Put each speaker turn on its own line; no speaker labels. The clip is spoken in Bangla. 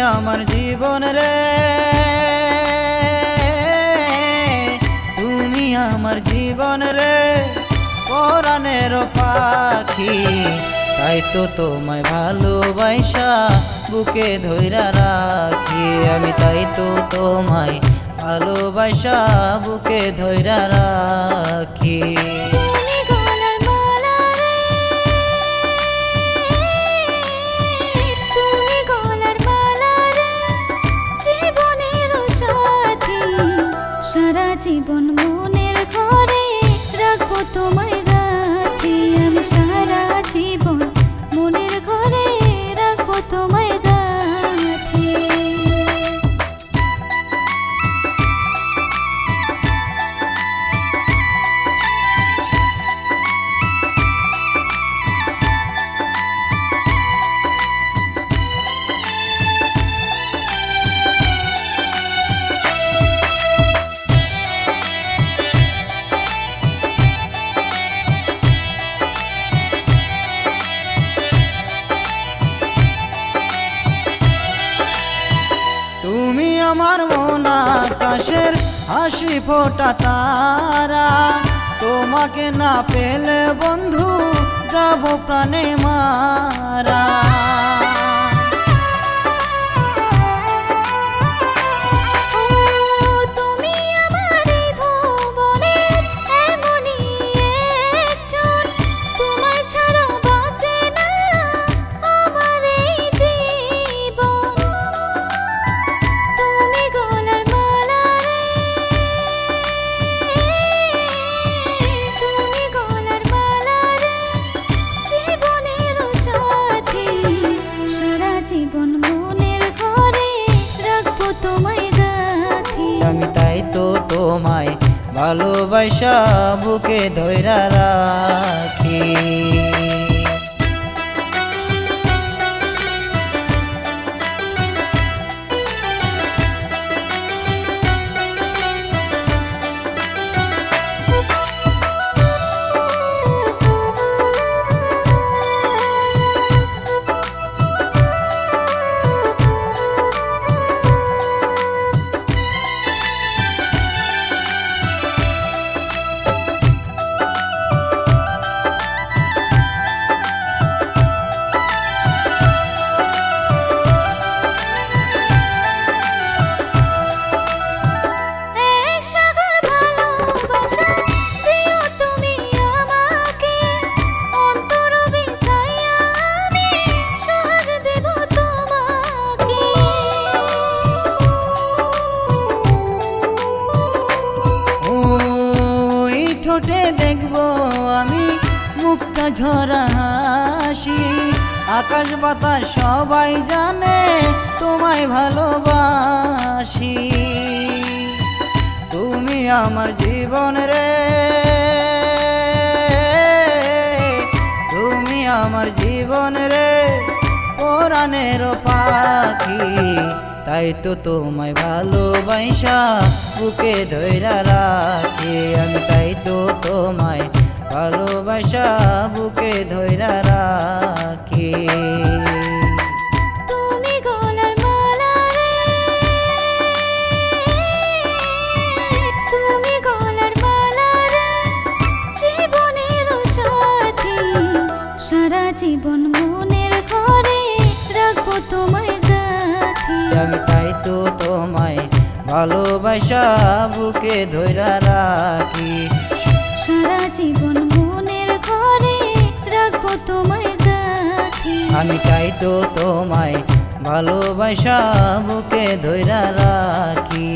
আমার জীবন রে। তুমি আমার জীবন রে। পরাণের পাখি, তাই তো তোমায় ভালোবাসা, বুকে ধৈরা রাখি। আমি তাই তো তোমায় ভালোবাসা, বুকে ধৈরা রাখি।
তুমি
আমার মন আকাশের হাসি ফোটা তারা। তোমাকে না পেলে বন্ধু যাব প্রাণে
তোমায়
ভালোবাসা বুকে ধৈরা রাখি। ঠোঁটে দেখব আমি মুক্তা ঝরা হাসি। আকাশ বাতাস সবাই জানে তোমায় ভালোবাসি। তুমি আমার জীবন রে। তুমি আমার জীবন রে। পরাণের পাখি। তাই তো তোমায় ভালোবাসা বুকে ধৈরা রাখি আমি তাই তো তোমায় ভালোবাসা বুকে ধৈরা আমি তাই তো তোমায় ভালোবাসা বুকে ধৈরা রাখি।
সারা জীবন মনের ঘরে রাখব তোমায় গাথি
আমি তাই তো তোমায় ভালোবাসা বুকে ধৈরা রাখি।